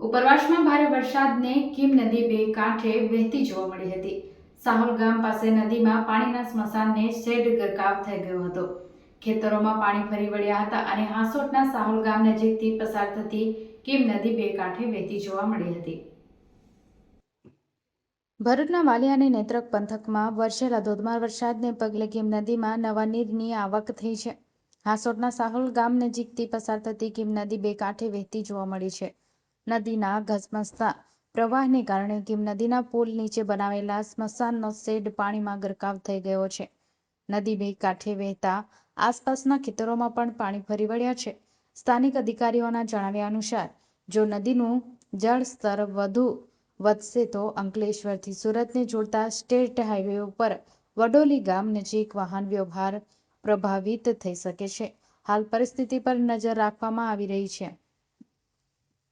ઉપરવાસમાં ભારે વરસાદને કીમ નદી બે કાંઠે વહેતી જોવા મળી હતી. સાહોલ ગામ પાસે નદીમાં પાણીના સ્મશાનને શેડ ગરકાવ થઈ ગયો હતો. ખેતરોમાં પાણી ફરી વળ્યા હતા અને હાંસોટના સાહોલ ગામ નજીકથી પસાર થતી કીમ નદી બે કાંઠે વહેતી જોવા મળી હતી. ભરૂચના વાલિયા અને નેત્રક પંથકમાં વરસેલા ધોધમાર વરસાદને પગલે કીમ નદીમાં નવા નીરની આવક થઈ છે. હાંસોટના સાહોલ ગામ નજીકથી પસાર થતી કીમ નદી બે કાંઠે વહેતી જોવા મળી છે. નદીના ઘસમસતા પ્રવાહને કારણે કીમ નદીના પુલ નીચે બનાવેલા સ્મશાનનો શેડ પાણીમાં ગરકાવ થઈ ગયો છે. નદી બે કાંઠે વહેતા આસપાસના ખેતરોમાં પણ પાણી ફરી વળ્યા છે. સ્થાનિક અધિકારીઓના જણાવ્યા અનુસાર, જો નદીનું જળ સ્તર વધુ વધશે તો અંકલેશ્વરથી સુરતને જોડતા સ્ટેટ હાઈવે ઉપર વડોલી ગામ નજીક વાહન વ્યવહાર પ્રભાવિત થઈ શકે છે. હાલ પરિસ્થિતિ પર નજર રાખવામાં આવી રહી છે.